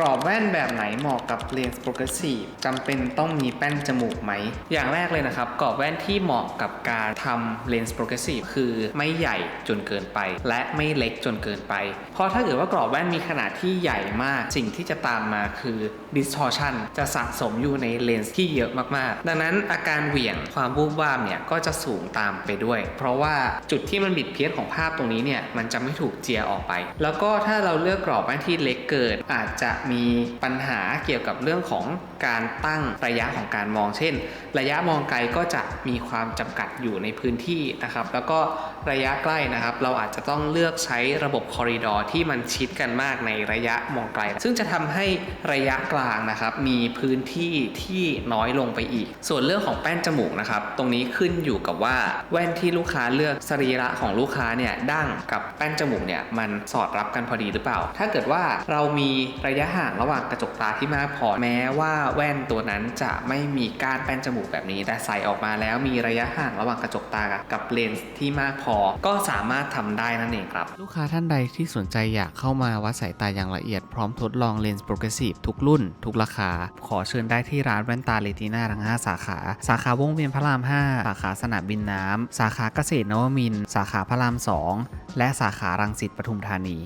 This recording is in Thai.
รอบแว่นแบบไหนเหมาะกับเลนส์โปรเกรสซีฟจำเป็นต้องมีแป้นจมูกไหม อย่างแรกเลยนะครับ กรอบแว่นที่เหมาะกับการทำเลนส์โปรเกรสซีฟคือไม่ใหญ่จนเกินไป และไม่เล็กจนเกินไป เพราะถ้าเกิดว่ากรอบแว่นมีขนาดที่ใหญ่มาก สิ่งที่จะตามมาคือ distortion จะสะสมอยู่ในเลนส์ที่เยอะมากๆ ดังนั้นอาการเหวี่ยงความวูบวาบเนี่ยก็จะสูงตามไปด้วย เพราะว่าจุดที่มันบิดเพี้ยนของภาพตรงนี้เนี่ยมันจะไม่ถูกเจียออกไป แล้วก็ถ้าเราเลือกกรอบแว่นที่เล็กเกินอาจจะมีปัญหาเกี่ยวกับเรื่องของการตั้งระยะของการมอง เช่น ระยะมองไกลก็จะมีความจำกัดอยู่ในพื้นที่นะครับ แล้วก็ระยะใกล้นะครับ เราอาจจะต้องเลือกใช้ระบบคอริดอร์ที่มันชิดกันมากในระยะมองไกล ซึ่งจะทำให้ระยะกลางนะครับ มีพื้นที่ที่น้อยลงไปอีก ส่วนเรื่องของแป้นจมูกนะครับ ตรงนี้ขึ้นอยู่กับว่าแว่นที่ลูกค้าเลือกสรีระของลูกค้าเนี่ยดั้งกับแป้นจมูกเนี่ยมันสอดรับกันพอดีหรือเปล่า ถ้าเกิดว่าเรามีระยะห่างางระหว่างกระจกตาที่มากพอแม้ว่าแว่นตัวนั้นจะไม่มีก้านแป้นจมูกแบบนี้ แต่ใส่ออกมาแล้วมีระยะห่างระหว่างกระจกตากับเลนส์ที่มากพอ ก็สามารถทำได้นั่นเองครับ ลูกค้าท่านใดที่สนใจอยากเข้ามาวัดสายตาอย่างละเอียดพร้อมทดลองเลนส์โปรเกรสซีฟทุกรุ่น ทุกราคา ขอเชิญได้ที่ร้านแว่นตาเลติน่าทั้ง 5 สาขา สาขาวงเวียนพระราม 5 สาขาสนามบินน้ำสาขาเกษตรนวมินทร์สาขาพระราม 2 และสาขารังสิตปทุมธานี